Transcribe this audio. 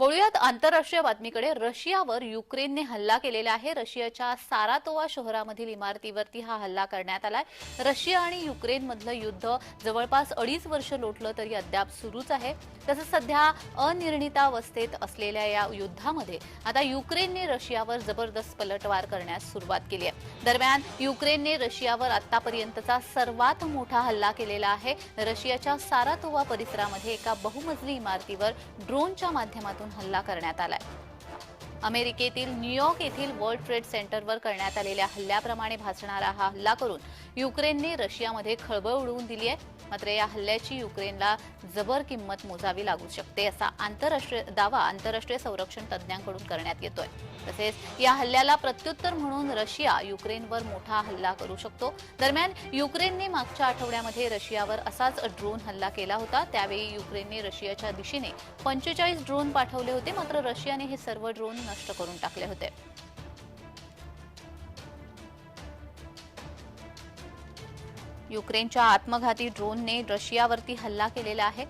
वळूयात आंतरराष्ट्रीय बातमीकडे. रशियावर युक्रेनने हल्ला केलेला आहे. रशियाच्या सारातोवा शहरामधील इमारतीवरती हा हल्ला करण्यात आलाय. रशिया आणि युक्रेनमधलं युद्ध जवळपास अडीच वर्ष लोटलं तरी अद्याप सुरूच आहे. तसंच सध्या अनिर्णितावस्थेत असलेल्या या युद्धामध्ये आता युक्रेनने रशियावर जबरदस्त पलटवार करण्यास सुरुवात केली आहे. दरम्यान युक्रेनने रशियावर आतापर्यंतचा सर्वात मोठा हल्ला केलेला आहे. रशियाच्या सारातोवा परिसरामध्ये एका बहुमजली इमारतीवर ड्रोनच्या माध्यमातून हल्ला करण्यात आलाय. अमेरिकेतील न्यूयॉर्क येथील वर्ल्ड ट्रेड सेंटरवर करण्यात आलेल्या हल्ल्याप्रमाणे भासणारा हा हल्ला करून युक्रेनने रशियामध्ये खळबळ उडवून दिली आहे. मात्र या हल्ल्याची युक्रेनला जबर किंमत मोजावी लागू शकते असा आंतरराष्ट्रीय दावा आंतरराष्ट्रीय संरक्षण तज्ज्ञांकडून करण्यात येतोय. तसेच या हल्ल्याला प्रत्युत्तर म्हणून रशिया युक्रेनवर मोठा हल्ला करू शकतो. दरम्यान युक्रेनने मागच्या आठवड्यामध्ये रशियावर असाच ड्रोन हल्ला केला होता. त्यावेळी युक्रेनने रशियाच्या दिशेने पंचेचाळीस ड्रोन पाठवले होते. मात्र रशियाने हे सर्व ड्रोन नष्ट करून टाकले होते. युक्रेनच्या आत्मघाती ड्रोनने रशियावरती हल्ला केलेला आहे.